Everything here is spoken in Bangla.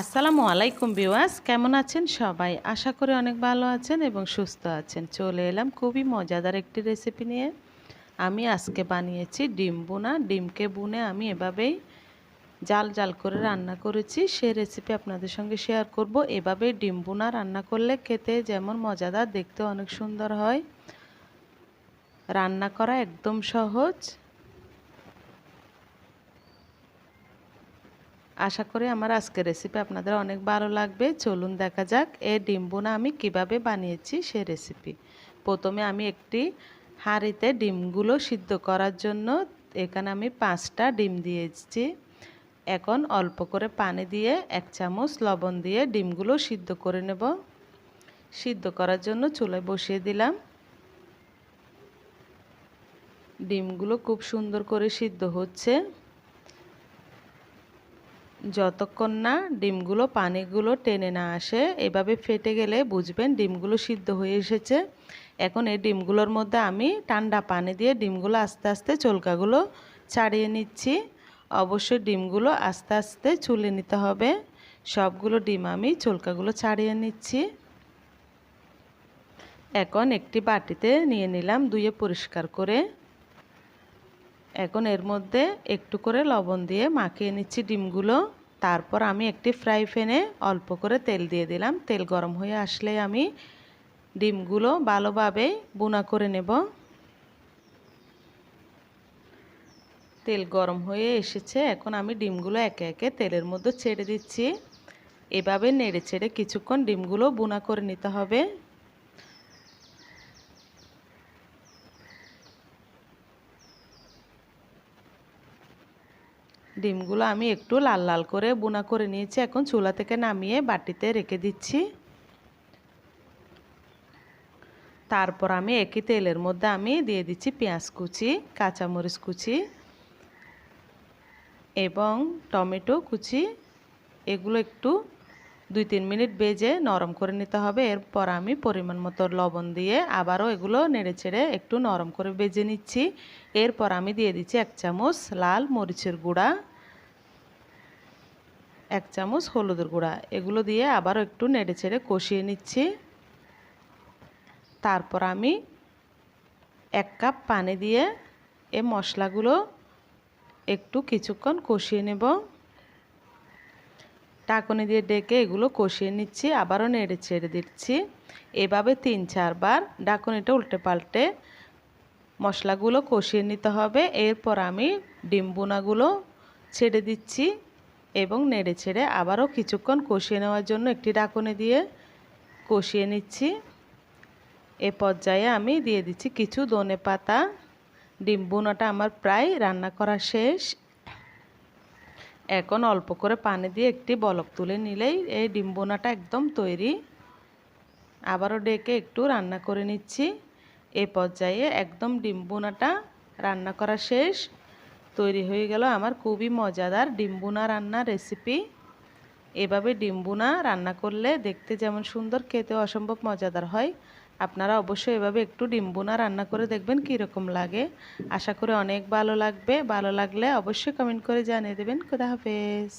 আসসালামু আলাইকুম বিওয়াস কেমন আছেন সবাই? আশা করি অনেক ভালো আছেন এবং সুস্থ আছেন। চলে এলাম খুবই মজাদার একটি রেসিপি নিয়ে। আমি আজকে বানিয়েছি ডিম বোনা ডিমকে বুনে আমি এভাবেই জাল জাল করে রান্না করেছি। সে রেসিপি আপনাদের সঙ্গে শেয়ার করব। এভাবে ডিম বোনা রান্না করলে খেতে যেমন মজাদার দেখতে অনেক সুন্দর হয়। রান্না করা একদম সহজ। আশা করি আমার আজকের রেসিপি আপনাদের অনেক ভালো লাগবে। চলুন দেখা যাক এই ডিম বোনা আমি কীভাবে বানিয়েছি সে রেসিপি প্রথমে আমি একটি হাঁড়িতে ডিমগুলো সিদ্ধ করার জন্য এখানে আমি পাঁচটা ডিম দিয়েছি। এখন অল্প করে পানি দিয়ে এক চামচ লবণ দিয়ে ডিমগুলো সিদ্ধ করে নেব। সিদ্ধ করার জন্য চুলায় বসিয়ে দিলাম। ডিমগুলো খুব সুন্দর করে সিদ্ধ হচ্ছে। যতক্ষণ না ডিমগুলো, পানিগুলো টেনে না আসে, এভাবে ফেটে গেলে বুঝবেন ডিমগুলো সিদ্ধ হয়ে এসেছে। এখন এই ডিমগুলোর মধ্যে আমি ঠান্ডা পানি দিয়ে ডিমগুলো আস্তে আস্তে চলকাগুলো ছাড়িয়ে নিচ্ছি। অবশ্যই ডিমগুলো আস্তে আস্তে চুলে নিতে হবে। সবগুলো ডিম আমি চলকাগুলো ছাড়িয়ে নিচ্ছি। এখন একটি বাটিতে নিয়ে নিলাম ধুয়ে পরিষ্কার করে। এখন এর মধ্যে একটু করে লবণ দিয়ে মাখিয়ে নিচ্ছি ডিমগুলো। তারপর আমি একটি ফ্রাই প্যানে অল্প করে তেল দিয়ে দিলাম। তেল গরম হয়ে আসলে আমি ডিমগুলো ভালোভাবে বুনা করে নেব। তেল গরম হয়ে এসেছে। এখন আমি ডিমগুলো একে একে তেলের মধ্যে ছেড়ে দিচ্ছি। এভাবে নেড়ে ছেড়ে কিছুক্ষণ ডিমগুলো বুনা করে নিতে হবে। ডিমগুলো আমি একটু লাল লাল করে বোনা করে নিয়েছি। এখন চুলা থেকে নামিয়ে বাটিতে রেখে দিচ্ছি। তারপর আমি একই তেলের মধ্যে আমি দিয়ে দিচ্ছি পেঁয়াজ কুচি, কাঁচামরিচ কুচি এবং টমেটো কুচি। এগুলো একটু দুই তিন মিনিট বেজে নরম করে নিতে হবে। এরপর আমি পরিমাণ মতো লবণ দিয়ে আবারও এগুলো নেড়ে ছেড়ে একটু নরম করে বেজে নিচ্ছি। এরপর আমি দিয়ে দিচ্ছি এক চামচ লাল মরিচের গুঁড়া, এক চামচ হলুদের গুঁড়া। এগুলো দিয়ে আবারও একটু নেড়ে ছেড়ে কষিয়ে নিচ্ছি। তারপর আমি এক কাপ পানি দিয়ে এ মশলাগুলো একটু কিছুক্ষণ কষিয়ে নেব। টাকনি দিয়ে ডেকে এগুলো কষিয়ে নিচ্ছি, আবারও নেড়ে ছেড়ে দিচ্ছি। এভাবে তিন, চারবার ডাকনিটা উল্টে পাল্টে মশলাগুলো কষিয়ে নিতে হবে। এরপর আমি ডিম বোনাগুলো ছেড়ে দিচ্ছি এবং নেড়ে ছেড়ে আবারও কিছুক্ষণ কষিয়ে নেওয়ার জন্য একটি ডাকনি দিয়ে কষিয়ে নিচ্ছি। এ পর্যায়ে আমি দিয়ে দিচ্ছি কিছু দনে পাতা ডিম বোনাটা আমার প্রায় রান্না করা শেষ। এখন অল্প করে পানি দিয়ে একটি বলক তুলে নিলেই এই ডিম বোনাটা একদম তৈরি। আবারও ডেকে একটু রান্না করে নিচ্ছি। এ পর্যায়ে একদম ডিম বোনাটা রান্না করা শেষ। তৈরি হয়ে গেল আমার খুবই মজাদার ডিম্বুনা রান্নার রেসিপি। এভাবে ডিম্বুনা রান্না করলে দেখতে যেমন সুন্দর খেতে অসম্ভব মজাদার হয়। আপনারা অবশ্যই এভাবে একটু ডিম্বুনা রান্না করে দেখবেন কীরকম লাগে। আশা করি অনেক ভালো লাগবে। ভালো লাগলে অবশ্যই কমেন্ট করে জানিয়ে দেবেন। খুদা হাফেজ।